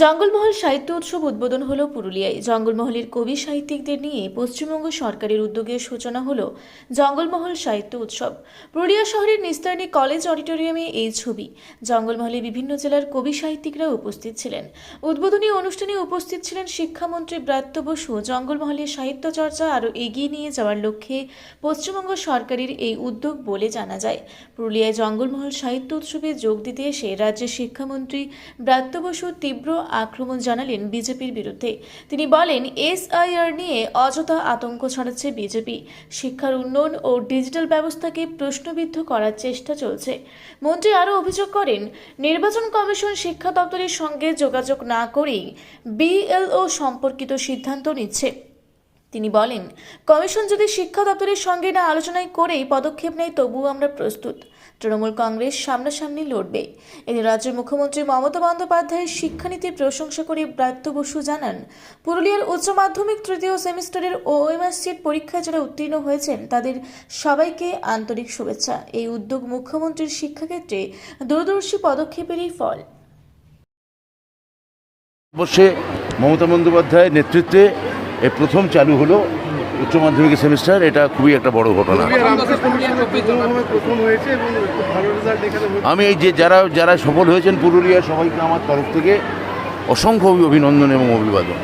জঙ্গলমহল সাহিত্য উৎসব উদ্বোধন হলো পুরুলিয়ায়। জঙ্গলমহলের কবি সাহিত্যিকদের নিয়ে পশ্চিমবঙ্গ সরকারের উদ্যোগে সূচনা হলো জঙ্গলমহল সাহিত্য উৎসব। পুরুলিয়া শহরের নিস্তারণী কলেজ অডিটোরিয়ামে এই ছবি। জঙ্গলমহলে বিভিন্ন জেলার কবি সাহিত্যিকরা উপস্থিত ছিলেন। উদ্বোধনী অনুষ্ঠানে উপস্থিত ছিলেন শিক্ষামন্ত্রী ব্রাত্য বসু। জঙ্গলমহলের সাহিত্য চর্চা আরও এগিয়ে নিয়ে যাওয়ার লক্ষ্যে পশ্চিমবঙ্গ সরকারের এই উদ্যোগ বলে জানা যায়। পুরুলিয়ায় জঙ্গলমহল সাহিত্য উৎসবে যোগ দিতে এসে রাজ্যের শিক্ষামন্ত্রী ব্রাত্য বসু তীব্র আক্রমণ জানালেন বিজেপির বিরুদ্ধে। তিনি বলেন, এসআইআর নিয়ে অযথা আতঙ্ক ছড়াচ্ছে বিজেপি। শিক্ষার উন্নয়ন ও ডিজিটাল ব্যবস্থাকে প্রশ্নবিদ্ধ করার চেষ্টা চলছে। মন্ত্রী আরও অভিযোগ করেন, নির্বাচন কমিশন শিক্ষা দপ্তরের সঙ্গে যোগাযোগ না করেই বিএলও সম্পর্কিত সিদ্ধান্ত নিচ্ছে। তিনি বলেন, কমিশন যদি শিক্ষা দপ্তরের সঙ্গে না আলোচনায় করেই পদক্ষেপ নেয়, তবুও আমরা প্রস্তুত। তৃণমূল কংগ্রেস সামনাসামনি লড়বে। এদিন রাজ্যের মুখ্যমন্ত্রী মমতা বন্দ্যোপাধ্যায়ের শিক্ষানীতির প্রশংসা করে ব্রাত্য বসু জানান, পুরুলিয়ার উচ্চ মাধ্যমিক তৃতীয় সেমিস্টারের ওএমএস সিট পরীক্ষায় যারা উত্তীর্ণ হয়েছেন, তাদের সবাইকে আন্তরিক শুভেচ্ছা। এই উদ্যোগ মুখ্যমন্ত্রীর শিক্ষাক্ষেত্রে দূরদর্শী পদক্ষেপেরই ফল। অবশ্যই মমতা বন্দ্যোপাধ্যায়ের নেতৃত্বে এই প্রথম চালু হলো উচ্চ মাধ্যমিকের সেমিস্টার এটা খুবই একটা বড় ঘটনা। আমি এই যে যারা যারা সফল হয়েছেন পুরুলিয়ার সবাইকে আমার তরফ থেকে অসংখ্য অভিনন্দন এবং অভিবাদন।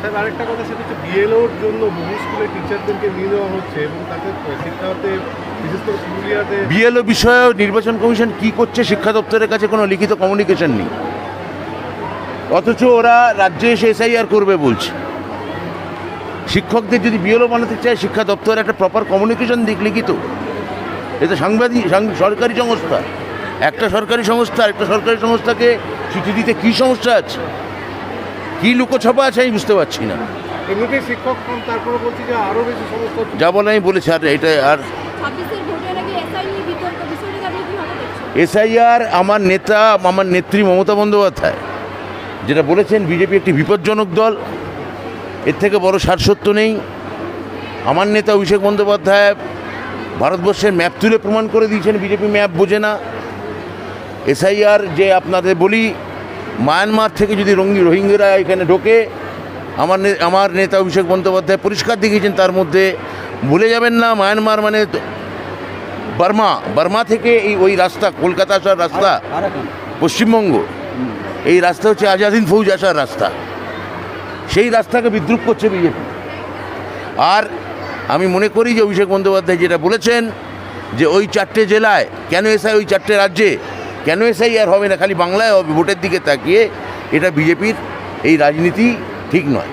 স্যার আরেকটা কথা সেটা হচ্ছে বিএলওর জন্য বহু স্কুলে টিচারদেরকে নিয়ে নেওয়া হচ্ছে এবং তাদের শিক্ষাতে বিশেষ করে পুরুলিয়াতে বিএলও বিষয়ে নির্বাচন কমিশন কি করছে শিক্ষা দপ্তরের কাছে কোনো লিখিত কমিউনিকেশন নেই। অথচ ওরা রাজ্যে এসে এসআইআর করবে বলছে। শিক্ষকদের যদি বিএলও বানাতে চায় শিক্ষা দপ্তর একটা প্রপার কমিউনিকেশন দিক লিখিত। এটা সাংবাদিক সরকারি সংস্থা। একটা সরকারি সংস্থা একটা সরকারি সংস্থাকে চিঠি দিতে কী সমস্যা আছে? কী লুকোছপা আছে আমি বুঝতে পারছি না। এমনিতেই শিক্ষক কম তারপরে বলছি যে আরও বেশি সমস্যা যা বলে আমি বলেছি আর এটা আর এসআইআর আমার নেতা আমার নেত্রী মমতা বন্দ্যোপাধ্যায় যেটা বলেছেন বিজেপি একটি বিপজ্জনক দল এর থেকে বড় সারসত্য নেই। আমার নেতা অভিষেক বন্দ্যোপাধ্যায় ভারতবর্ষের ম্যাপ তুলে প্রমাণ করে দিয়েছেন বিজেপি ম্যাপ বোঝে না। এসআইআর যে আপনাদের বলি মায়ানমার থেকে যদি রঙ্গি রোহিঙ্গারা এখানে ঢোকে আমার আমার নেতা অভিষেক বন্দ্যোপাধ্যায় পরিষ্কার দেখিয়েছেন তার মধ্যে ভুলে যাবেন না মায়ানমার মানে বার্মা। বার্মা থেকে এই ওই রাস্তা কলকাতা আসার রাস্তা পশ্চিমবঙ্গ। এই রাস্তা হচ্ছে আজাদিন ফৌজ আসার রাস্তা। সেই রাস্তাকে বিদ্রুপ করছে বিজেপি। আর আমি মনে করি যে অভিষেক বন্দ্যোপাধ্যায় যেটা বলেছেন যে ওই চারটে জেলায় কেন এসআই ওই চারটে রাজ্যে কেন এসআই আর হবে না খালি বাংলায় হবে ভোটের দিকে তাকিয়ে এটা বিজেপির এই রাজনীতি ঠিক নয়।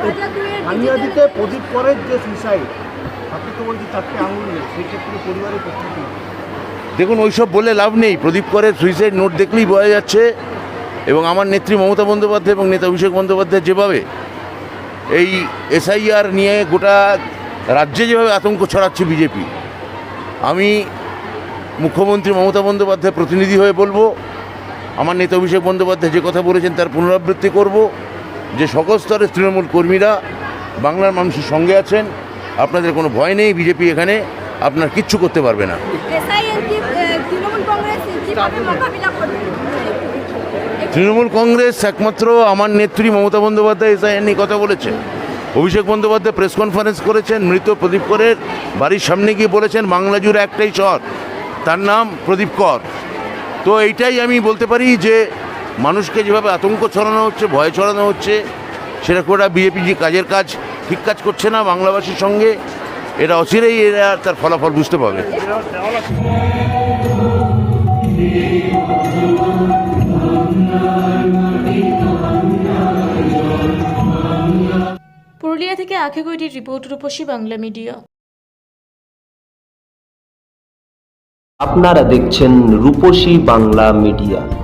দু হাজার দুইয়ের প্রদীপ করের যে সুইসাইড আপনি তো বলছি চারটে আঙুল নেই পরিবারের দেখুন ওইসব বলে লাভ নেই। প্রদীপ করের সুইসাইড নোট দেখলেই বোঝা যাচ্ছে এবং আমার নেত্রী মমতা বন্দ্যোপাধ্যায় এবং নেতা অভিষেক বন্দ্যোপাধ্যায় যেভাবে এই এসআইআর নিয়ে গোটা রাজ্যে যেভাবে আতঙ্ক ছড়াচ্ছে বিজেপি, আমি মুখ্যমন্ত্রী মমতা বন্দ্যোপাধ্যায় প্রতিনিধি হয়ে বলব, আমার নেতা অভিষেক বন্দ্যোপাধ্যায় যে কথা বলেছেন তার পুনরাবৃত্তি করব, যে সকল স্তরের তৃণমূল কর্মীরা বাংলার মানুষের সঙ্গে আছেন, আপনাদের কোনো ভয় নেই, বিজেপি এখানে আপনার কিচ্ছু করতে পারবে না এসআই এর কি আহ, তৃণমূল কংগ্রেস একমাত্র আমার নেত্রী মমতা বন্দ্যোপাধ্যায় এসআইএন নিয়ে কথা বলেছে। অভিষেক বন্দ্যোপাধ্যায় প্রেস কনফারেন্স করেছেন, মৃত প্রদীপ করের বাড়ির সামনে গিয়ে বলেছেন, বাংলা জুড়ে একটাই শহর তার নাম প্রদীপ কর। তো এইটাই আমি বলতে পারি যে মানুষকে যেভাবে আতঙ্ক ছড়ানো হচ্ছে, ভয় ছড়ানো হচ্ছে, সেটা করে বিজেপি যে কাজের কাজ, ঠিক কাজ করছে না বাংলাভাষীর সঙ্গে। এটা অচিরেই এরা তার ফলাফল বুঝতে পাবে পুরুলিয়া থেকে আখে আখেগৈরির রিপোর্ট রূপসী বাংলা মিডিয়া। আপনারা দেখছেন রূপসী বাংলা মিডিয়া।